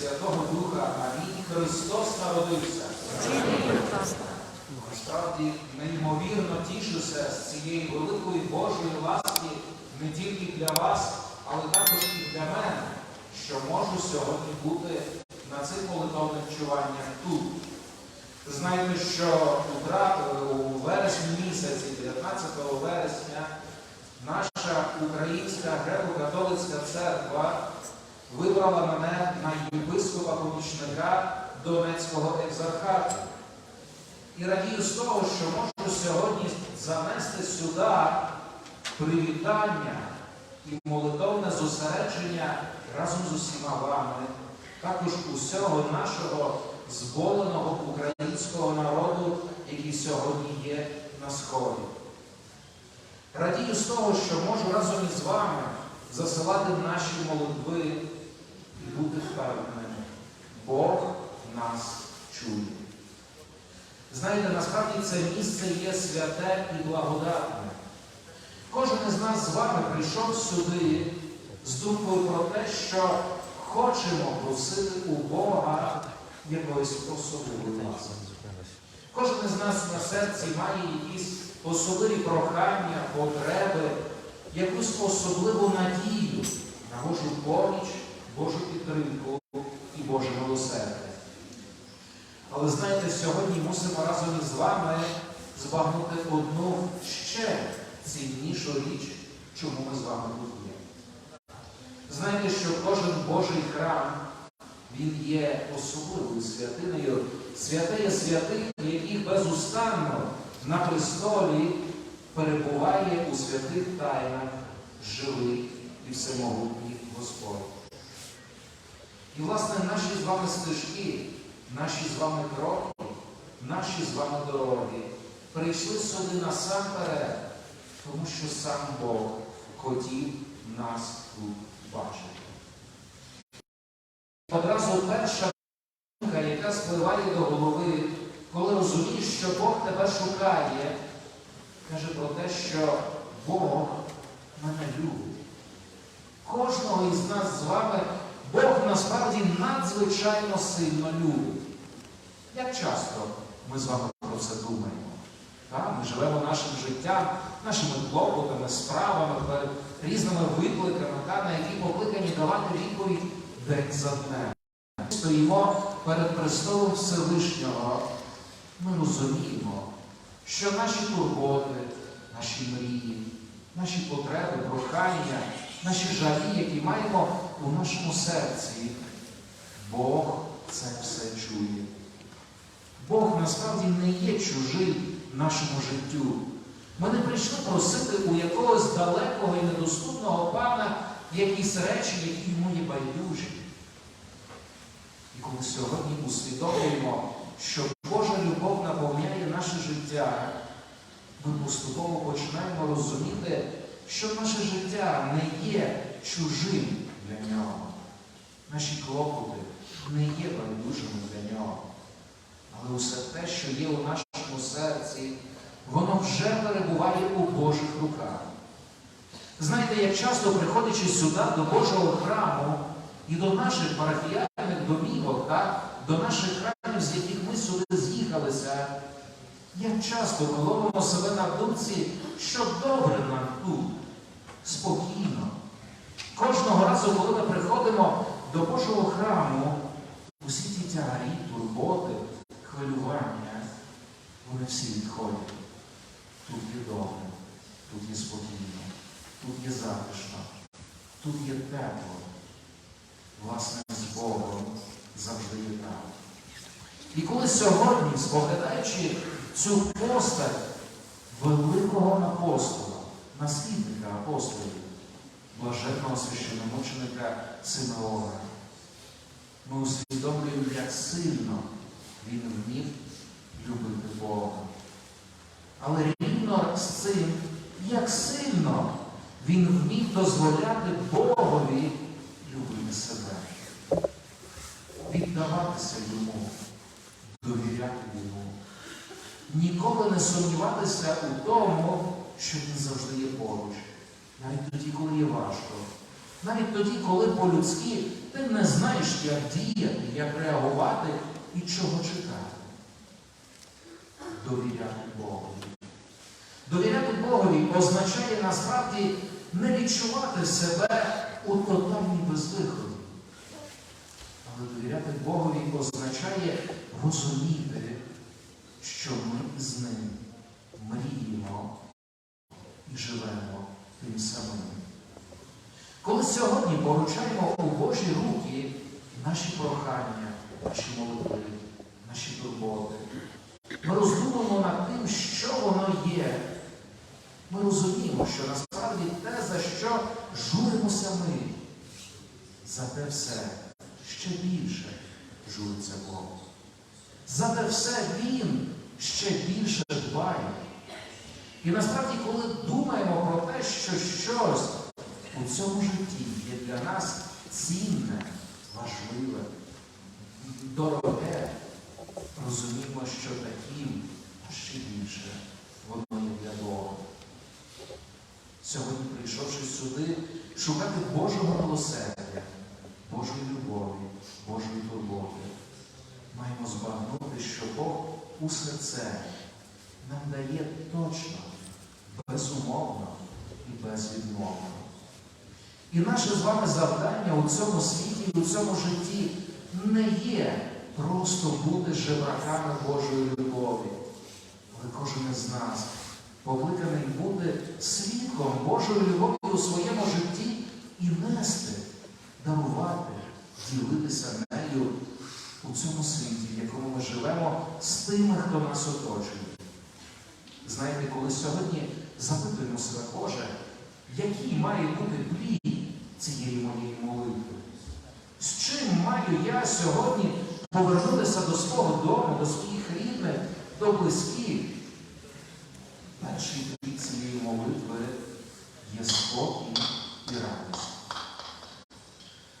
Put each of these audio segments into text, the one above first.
Святого Духа. Амінь. Христос народився. Насправді неймовірно тішуся з цієї великої Божої ласки не тільки для вас, але також і для мене, що можу сьогодні бути на цих молитовних чуваннях тут. Знаєте, що у, вересні місяці, 19 вересня, наша українська греко-католицька церква вибрала мене на єпископа помічника Донецького екзархату. І радію з того, що можу сьогодні занести сюди привітання і молитовне зосередження разом з усіма вами, також усього нашого зболеного українського народу, який сьогодні є на сході. Радію з того, що можу разом із вами засилати наші молитви бути впевненими. Бог нас чує. Знаєте, насправді це місце є святе і благодатне. Кожен із нас з вами прийшов сюди з думкою про те, що хочемо просити у Бога якоїсь особливої ласки. Кожен із нас на серці має якісь особливі прохання, потреби, якусь особливу надію на Божу поміч, Божу підтримку і Боже милосердя. Але знаєте, сьогодні мусимо разом із вами збагнути одну ще ціннішу річ, чому ми з вами тут є. Знаєте, що кожен Божий храм, він є особливою святиною, святиє святих, яких безустанно на престолі перебуває у святих тайнах живий і всемогутній Господь. І, власне, наші з вами стежки, наші з вами кроки, наші з вами дороги прийшли сюди насамперед, тому що сам Бог хотів нас тут бачити. Одразу перша думка, яка спливає до голови, коли розумієш, що Бог тебе шукає, каже про те, що Бог мене любить. Кожного із нас з вами Бог насправді надзвичайно сильно любить. Як часто ми з вами про це думаємо? Так? Ми живемо нашим життям, нашими клопотами, справами, різними викликами, так? на які покликані давати відповідь день за днем. Ми стоїмо перед престолом Всевишнього. Ми розуміємо, що наші турботи, наші мрії, наші потреби, прохання, наші жалі, які маємо у нашому серці, Бог це все чує. Бог насправді не є чужий нашому життю. Ми не прийшли просити у якогось далекого і недоступного пана якісь речі, які йому є байдужі. І коли сьогодні усвідомлюємо, що Божа любов наповняє наше життя, ми поступово починаємо розуміти, що наше життя не є чужим для нього. Наші клопоти не є байдужими для нього. Але усе те, що є у нашому серці, воно вже перебуває у Божих руках. Знаєте, як часто приходячи сюди до Божого храму і до наших парафіяльних домівок, так, до наших храмів, з яких ми сюди з'їхалися, як часто ми ловимо себе на думці, що добре нам тут, спокійно. Кожного разу, коли ми приходимо до Божого храму, усі ті тягарі, турботи, хвилювання, вони всі відходять. Тут є добре, тут є спокійно, тут є затишно, тут є тепло. Власне, з Богом завжди є так. І коли сьогодні, споглядаючи цю постать великого апостола, наслідника апостолів, блаженного священномученика Симеона, ми усвідомлюємо, як сильно він вмів любити Бога. Але рівно з цим, як сильно він вмів дозволяти Богові любити себе, віддаватися йому, довіряти йому, ніколи не сумніватися у тому, що він завжди є поруч, навіть тоді, коли є важко, навіть тоді, коли по-людськи ти не знаєш, як діяти, як реагувати і чого чекати. Довіряти Богові. Довіряти Богові означає насправді не відчувати себе у тотальній безвиході. Але довіряти Богові означає розуміти, що ми з ним мріємо і живемо тим самим. Коли сьогодні поручаємо у Божі руки наші прохання, наші молитви, наші турботи, ми роздумуємо над тим, що воно є. Ми розуміємо, що насправді те, за що журимося ми, за те все ще більше журиться Бог. За те все Він ще більше дбає. І насправді, коли думаємо про те, що щось у цьому житті є для нас цінне, важливе, дороге, розуміємо, що таким ще більше воно є для Бога. Сьогодні, прийшовши сюди, шукати Божого милосердя, Божої любові, Божої турботи, маємо збагнути, що Бог усе це нам дає точно, безумовно і безвідмовно. І наше з вами завдання у цьому світі і у цьому житті не є просто бути жебраками Божої любові. Але кожен із нас покликаний бути свідком Божої любові у своєму житті і нести, дарувати, ділитися нею у цьому світі, в якому ми живемо з тими, хто нас оточує. Знаєте, коли сьогодні запитуємо себе, Боже, який має бути плід цієї моєї молитви? З чим маю я сьогодні повернутися до свого дому, до своїх рідних, до близьких? Перший плід цієї молитви є спокій і радість.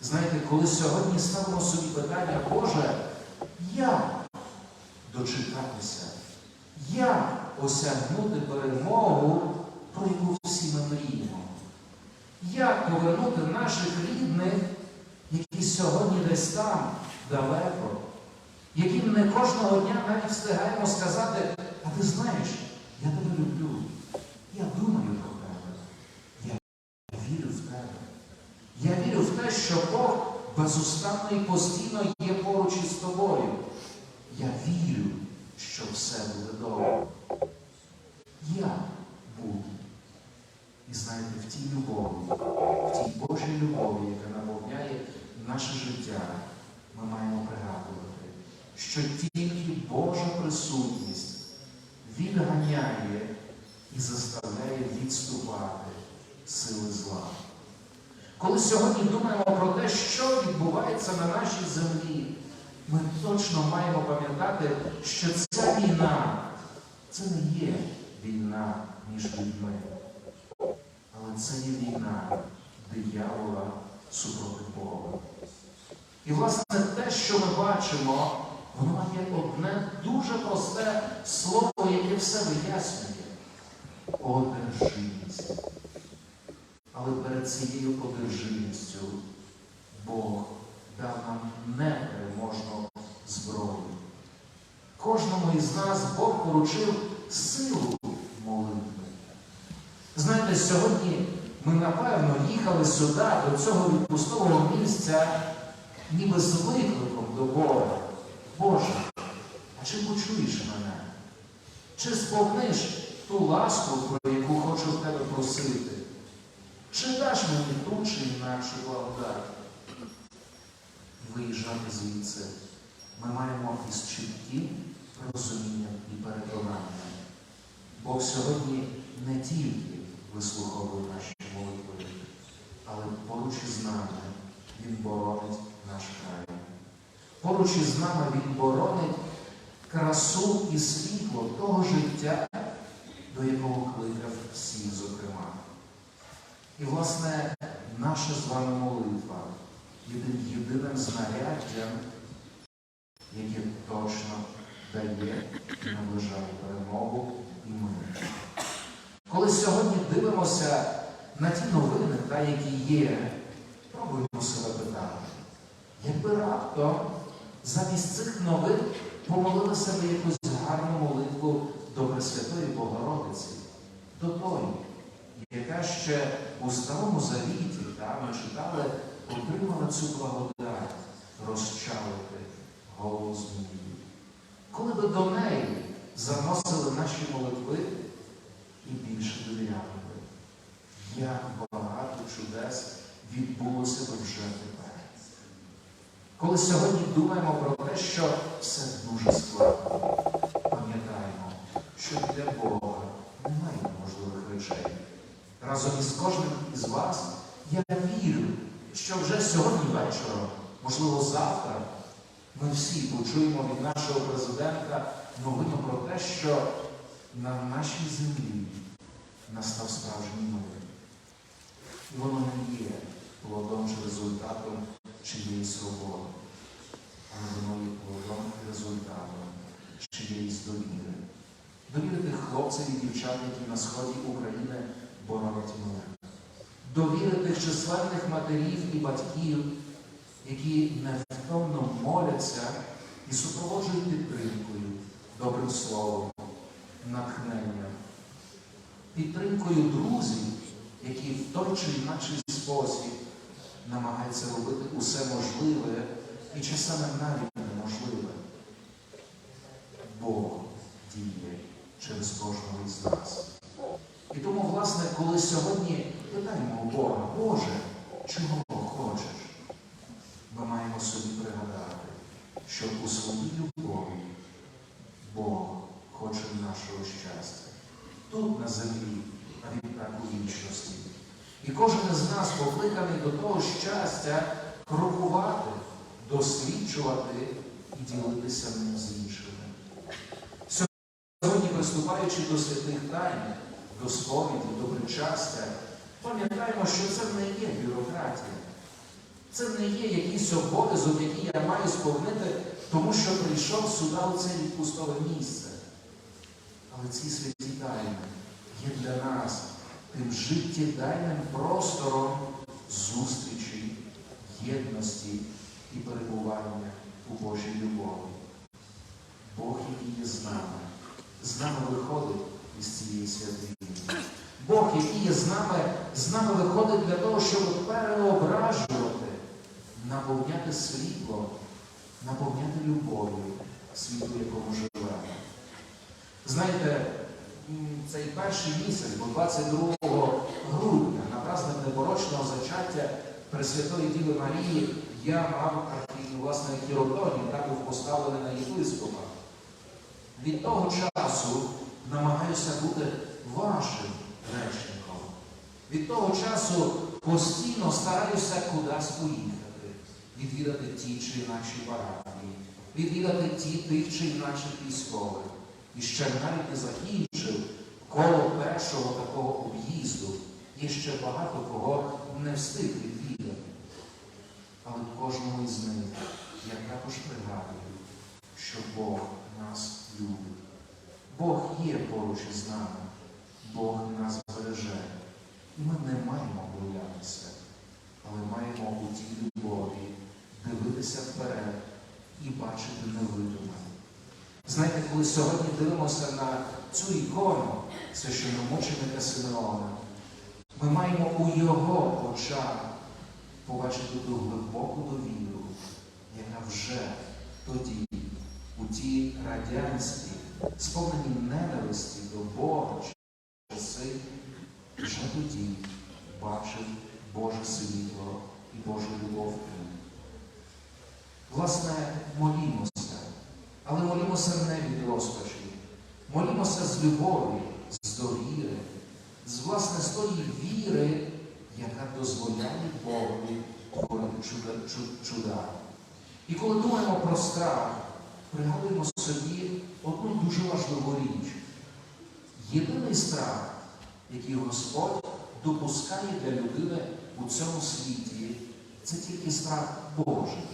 Знаєте, коли сьогодні ставимо собі питання, Боже, як дочекатися, як осягнути перемогу, про яку всі ми мріємо? Як повернути наших рідних, які сьогодні десь там далеко, яким не кожного дня навіть встигаємо сказати, а ти знаєш, я тебе люблю, я думаю про тебе, я вірю в тебе. Я вірю в те, що Бог безустанно і постійно є поруч із тобою. Я вірю, що все буде добре. Я буду. І знаєте, в тій любові, в тій Божій любові, яка наповняє наше життя, ми маємо пригадувати, що тільки Божа присутність відганяє і заставляє відступати сили зла. Коли сьогодні думаємо про те, що відбувається на нашій землі, ми точно маємо пам'ятати, що ця війна. Це не є війна між людьми, але це є війна диявола супроти Бога. І, власне, те, що ми бачимо, воно є одне дуже просте слово, яке все вияснює одержимість. Але перед цією одержимістю Бог дав нам непереможну зброю. Кожному із нас Бог поручив силу молитви. Знаєте, сьогодні ми напевно їхали сюди, до цього відпустового місця, ніби з викликом до Бога. Боже, а чи почуєш мене? Чи сповниш ту ласку, про яку хочу в тебе просити? Чи даш мені ту чи інакшу благодать? Виїжджати звідси ми маємо із чітким розумінням і переконанням. Бог сьогодні не тільки вислуховує наші молитви, але поруч із нами Він боронить наш край. Поруч із нами Він боронить красу і світло того життя, до якого кликав всіх, зокрема. І, власне, наша з вами молитва є єдиним знаряддям, яке точно дає наближає перемогу і мир. Коли сьогодні дивимося на ті новини, та, які є, пробуємо себе питати, раптом замість цих новин помолили себе якусь гарну молитву до Пресвятої Богородиці, до тої, яка ще у Старому Завіті, там ми читали, отримала цю благодать розчавити голову змії. Коли би до неї заносили наші молитви і більше довіряли би, як багато чудес відбулося би вже тепер. Коли сьогодні думаємо про те, що все дуже складно, пам'ятаємо, що для Бога немає неможливих речей. Разом із кожним із вас я вірю, що вже сьогодні вечором, можливо, завтра, ми всі почуємо від нашого президента новину про те, що на нашій землі настав справжній мир. І воно не є плодом чи результатом чиєїсь роботи, але воно є плодом і результатом чиєїсь довіри. Тих хлопців і дівчат, які на сході України боронять мир. Довіри тих численних матерів і батьків, які не невтомно моляться і супроводжують підтримкою, добрим словом, натхненням, підтримкою друзів, які в той чи інакший спосіб намагаються робити усе можливе і часами навіть неможливе. Бог діє через кожного із нас. І тому, власне, коли сьогодні питаємо Бога, Боже, чого хочеш? Ми маємо собі пригадати, що у своїй любові Бог хоче нашого щастя. Тут на землі, а відтак у вічності. І кожен із нас покликаний до того щастя крокувати, досліджувати і ділитися ним з іншими. Сьогодні, приступаючи до святих тайн, до сповіді, до причастя, пам'ятаємо, що це не є бюрократія. Це не є якийсь обов'язок, який я маю сповнити, тому що прийшов сюди у це відпустове місце. Але ці святі тайни є для нас тим життєдайним простором зустрічі, єдності і перебування у Божій любові. Бог, який є з нами, з нами виходить із цієї святині. Бог, який є з нами, з нами виходить для того, щоб переображувати, світло, наповняти любов'ю світу, якому живемо. Знаєте, цей перший місяць, бо 22 грудня, на праздник непорочного зачаття Пресвятої Діви Марії, я мав архі- власне хіротонію, так був поставлений на єпископа. Від того часу намагаюся бути вашим речником. Від того часу постійно стараюся кудись поїхати, відвідати ті чи інакші парафії, відвідати ті тих чи інакших військових. І ще навіть не закінчив коло першого такого об'їзду. Є ще багато кого не встиг відвідати. Але кожному із них я також пригадую, що Бог нас любить. Бог є поруч із нами, Бог нас береже. І ми не маємо боятися, але маємо у тій любові дивитися вперед і бачити невидиме. Знаєте, коли сьогодні дивимося на цю ікону священномученика Симеона, ми маємо у його очах побачити ту глибоку довіру, яка вже тоді, у тій радянській, сповненій ненависті до Бога часи, вже тоді бачив Боже світло і Божу любов. Власне, молімося, але молімося не від розпачі, молімося з любові, з довіри, з власне з тої віри, яка дозволяє Богові творити чуда. І коли думаємо про страх, пригадуємо собі одну дуже важливу річ. Єдиний страх, який Господь допускає для людини у цьому світі, це тільки страх Божий.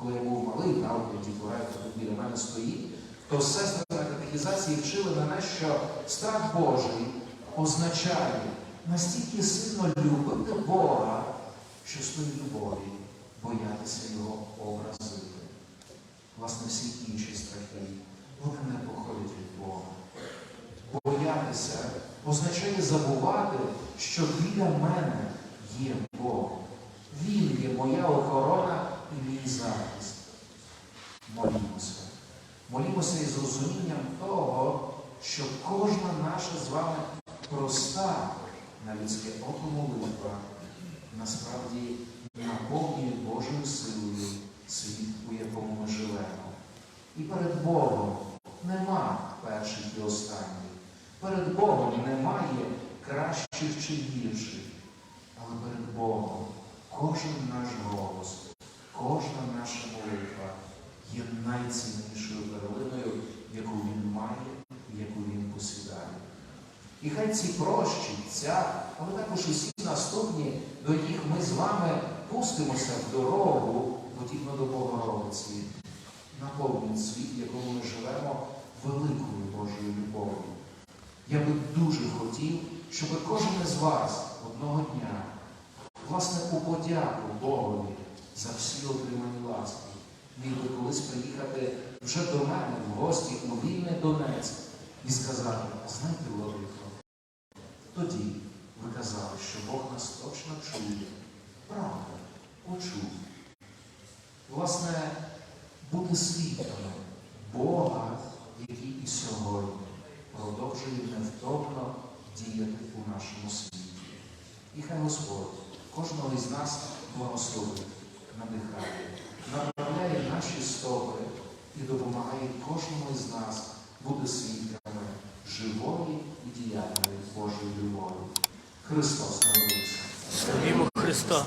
Коли я був малий, правда, дітвора, тут біля мене стоїть, то сестри на катехізації вчили мене, що страх Божий означає настільки сильно любити Бога, що з тої любові боятися його образити. Власне, всі інші страхи, вони не походять від Бога. Боятися означає забувати, що біля мене є Бог. Він є моя охорона і мій захист. Молімося. Молімося із розумінням того, що кожна наша з вами проста на людське око молитва насправді наповнює Божою силою світ, у якому ми живемо. І перед Богом нема перших і останніх. Перед Богом немає кращих чи гірших. Але перед Богом кожен наш голос, кожна наша молитва є найціннішою перлиною, яку він має і яку він посідає. І хай ці прощі, ця, але також усі наступні, до яких ми з вами пустимося в дорогу, подібно до Богородиці, наповнюють світ, в якому ми живемо, великою Божою любов'ю. Я би дуже хотів, щоб кожен із вас одного дня, власне, у подяку Богові за всі отримані ласки, міг би колись приїхати вже до мене в гості у вільний Донецьк і сказати, знаєте, Владико, тоді ви казали, що Бог нас точно чує. Правда, почув. Власне, бути свідками Бога, який і сьогодні продовжує невтомно діяти у нашому світі. І хай Господь кожного із нас благословить, надихає, направляє наші стопи і допомагає кожному із нас бути свідками живої і діяльної Божої любові. Христос народився. Славімо Христа!